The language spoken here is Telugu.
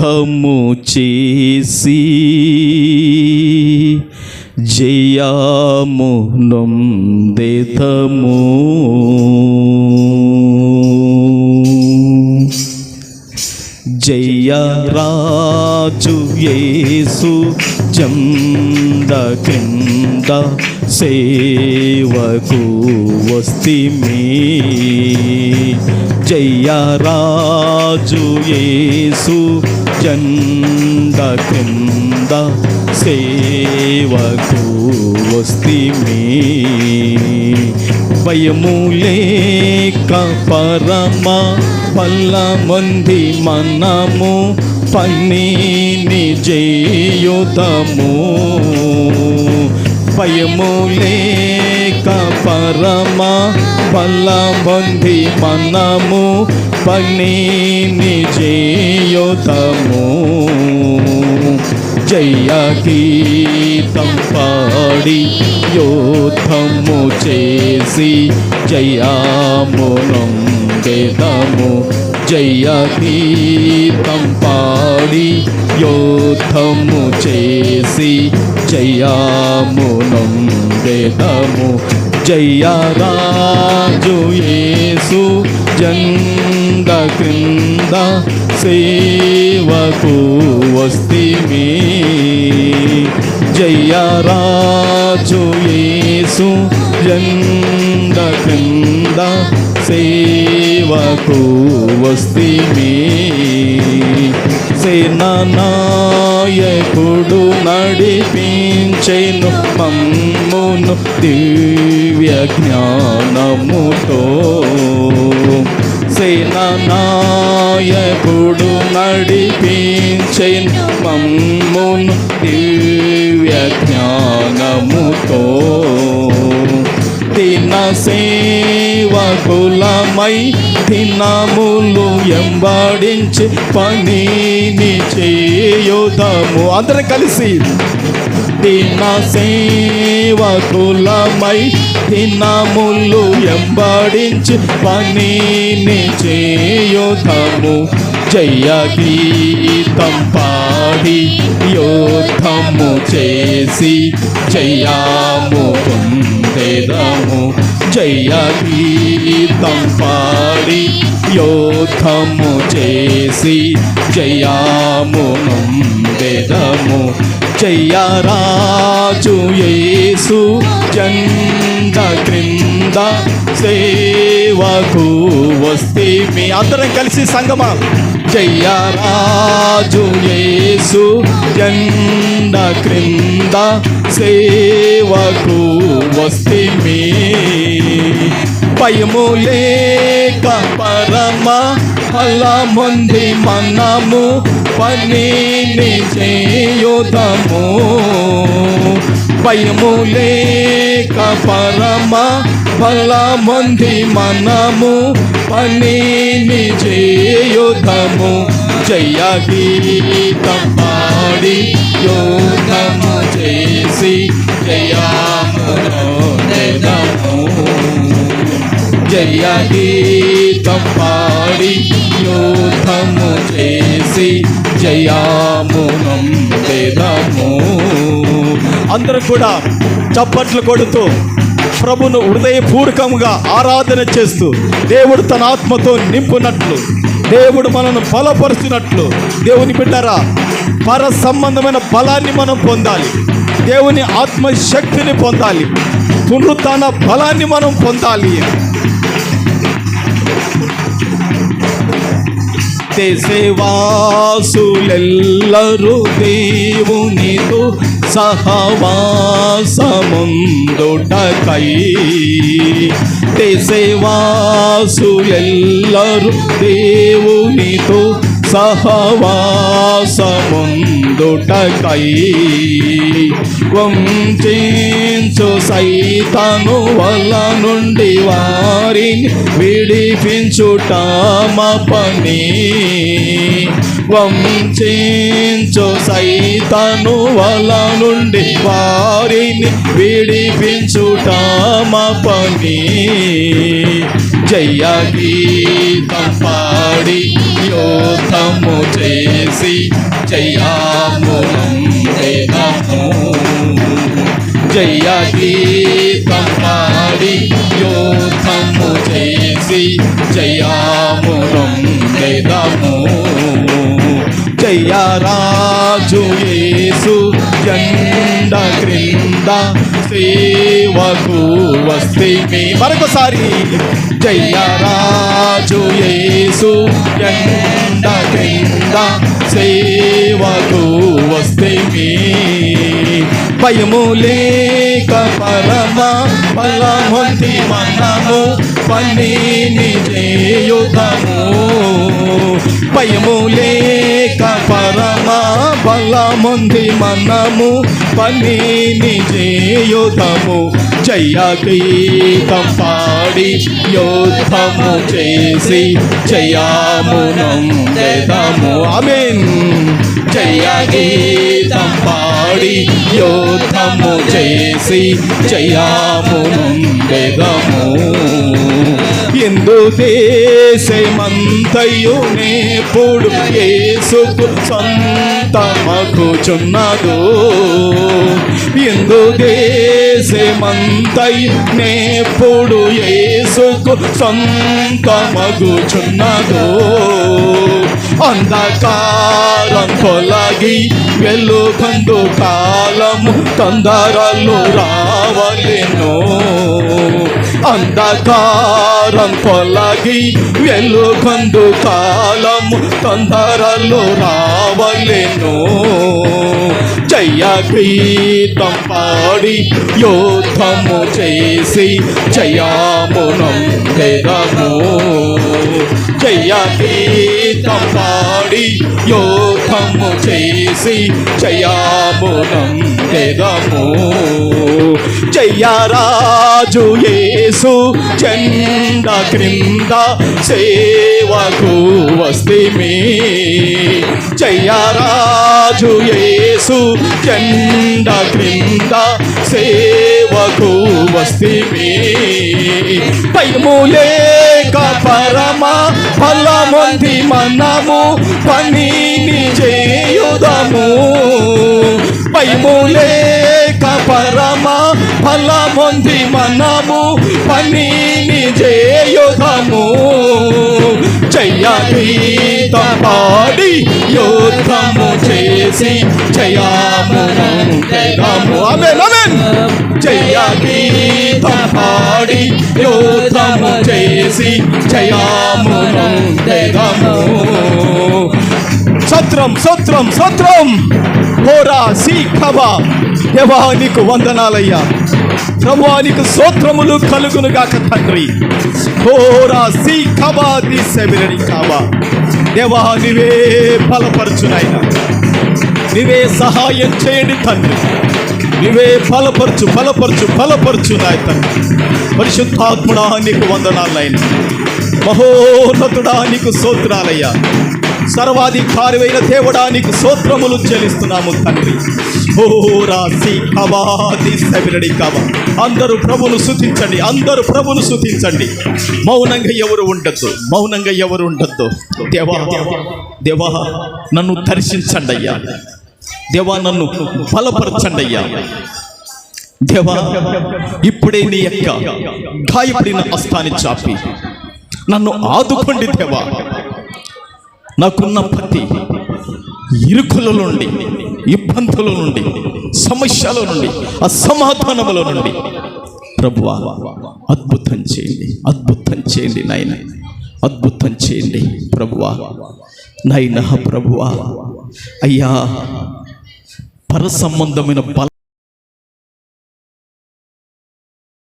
యుద్ధము చేసి జయాము నొందేతము. జయ రాజు యేసు చంద క్రింద సేవకు వస్తిమి. జయ రాజు యేసు చంద కింద సేవకు వస్తిమి భయము లేక పరమ పల్ల మంది మనము పన్నీని జయుతము. భయము లేక పరమ పల్ల మనము పని చేయుతము జయ గీతం పాడి యోధము చేసి జయామునం వేదము జయ గీతం పాడి యోధము చేసి జయామునం వేదము జయ రాజు యేసు జంద క్రింద సేవకు వస్తిమి. జయ రాజు యేసు జంద క్రింద సేవకు వస్తిమి సేనాయకుడు నడిపించెను మమ్మును దివ్య జ్ఞానముతో. సేనాయకుడు నడిపించెను మమ్మును దివ్య జ్ఞానముతో. దిన సేవకులమై దినములు ఎంబడించి పనిని చేయుదము. అందరం కలిసి దిన సేవకులమై దినములు ఎంబడించి పనిని చేయుదము. జయ గీతం పా పాడి యోధము చేసి జయాము పొందేదము. జయ గీతం పాడి యోధము చేసి జయాము నొందెదము. జయ రాజు యేసు జండ క్రింద సేవకు మీ అందరం కలిసి సంగమా జయ రాజు యేసు జండ క్రింద సేవకు వస్తే మీ. భయము లేక పరమ ఫలముంది మనము పనిని చేయుదము. భయము లేక పరమ ఫలముంది మనము పనిని చేయుదము. జయ గీతం పాడి యోధము చేసి జయాము జయ గీతం పాడి యోధము చేసి జయామునం అందరూ కూడా చప్పట్లు కొడుతూ ప్రభును హృదయపూర్వకంగా ఆరాధన చేస్తూ దేవుడు తన ఆత్మతో నింపునట్లు దేవుడు మనను బలపరుచినట్లు. దేవుని బిడ్డరా పర సంబంధమైన బలాన్ని మనం పొందాలి. దేవుని ఆత్మశక్తిని పొందాలి. పునరుత్న బలాన్ని మనం పొందాలి. దేశవాసులెల్లరూ దేవునితో సహవాసముందుటకై దేశవాసులెల్లరూ దేవునితో సహవాసముందుటకై వంచు సైతను వల్ల నుండి వారిని విడిపించుట మా పని వంచు సైతను వల్ల నుండి వారిని విడిపించుట మా పని జయ గీతం పాడి యోధము చేసి జయామునందెదము జయ గీతం పాడి యోధము చేసి జయామునందెదము జయ రాజు యేసు జండ క్రింద సేవకు వస్తే మరొకసారి జయరాజు యేసు. ఎండ క్రింద సేవకు వస్తే భయము లేక పరమ బలవంతి మనము పనిని చేయుతము భయము లేక పరమ బలముంది మనము పనిని చేయుతము జయ గీతం పాడి యోధము చేసి జయామునందెదము. ఆమెన్. జయ గీతం పాడి యోధము చేసి జయామునందెదము ఎందు దేశమంతయు నేపుడు యేసుకు సొంతమగుచున్నదు. ఎందు దేశమంతయు నేపుడు యేసుకు చున్నదో అంధకారం తొలగి వెలుగందు కాలము తొందరలు రావలెను. అంధకారం తొలగి వెలుగందు కాలము తొందరలు రావలేను. జయ గీతం పాడి యోధము చేసి జయామునందెదము జయ గీతం పాడి యోధము చేసి జయామునందెదము జయ రాజు యేసు చండ క్రింద సేవకు వస్తిమి? జయ రాజు యేసు చండ క్రింద సేవకు వస్తిమి? భయము లేక పరమ ఫలమంది మనము పనిని చేయుదము. భయము లేక పరమ ఫలమంది మనము పనిని చేయుధము చెయ్యాలి తపాడి యోధము చేసి జయామునందెదము. ఆమేన్ ఆమేన్. చెయ్యాలి తపాడి యోధము చేసి జయామునందెదము. సత్రం సత్రం సత్రం. హోరా సీ ఖబా దేవా నీకు వందనాలయ్యా. ప్రభువా నీకు సోత్రములు కలుగును గాక తండ్రి. హోరా సీ ఖబా ది సెమినరీ ఖబా దేవా నీవే బలపరచునైనా నీవే సహాయం చేయండి తండ్రి. నీవే బలపరచు బలపరచు బలపరచు నాయ తండ్రి. పరిశుద్ధాత్ముడా నీకు వందనాలైనా మహోన్నతుడా నీకు సోత్రాలయ్యా సర్వాధికారివైన దేవుడా నీకు స్తోత్రములు చెల్లిస్తున్నాము తండ్రి. అందరూ ప్రభును శుతించండి అందరూ ప్రభును శుతించండి మౌనంగా ఎవరు ఉండద్దు మౌనంగా ఎవరు ఉండద్దు. దేవా దేవా నన్ను దర్శించండి అయ్యా. దేవా నన్ను బలపరచండి అయ్యా. దేవా ఇప్పుడే నీ యొక్క గాయపడిన హస్తాన్ని చాపి. నన్ను ఆదుకోండి దేవా. నాకున్న ప్రతి ఇరుకుల నుండి ఇబ్బందుల నుండి సమస్యల నుండి అసమాధానముల నుండి. ప్రభువా అద్భుతం చేయండి అద్భుతం చేయండి నాయన అద్భుతం చేయండి ప్రభువా. నాయన ప్రభువా అయ్యా పర సంబంధమైన బల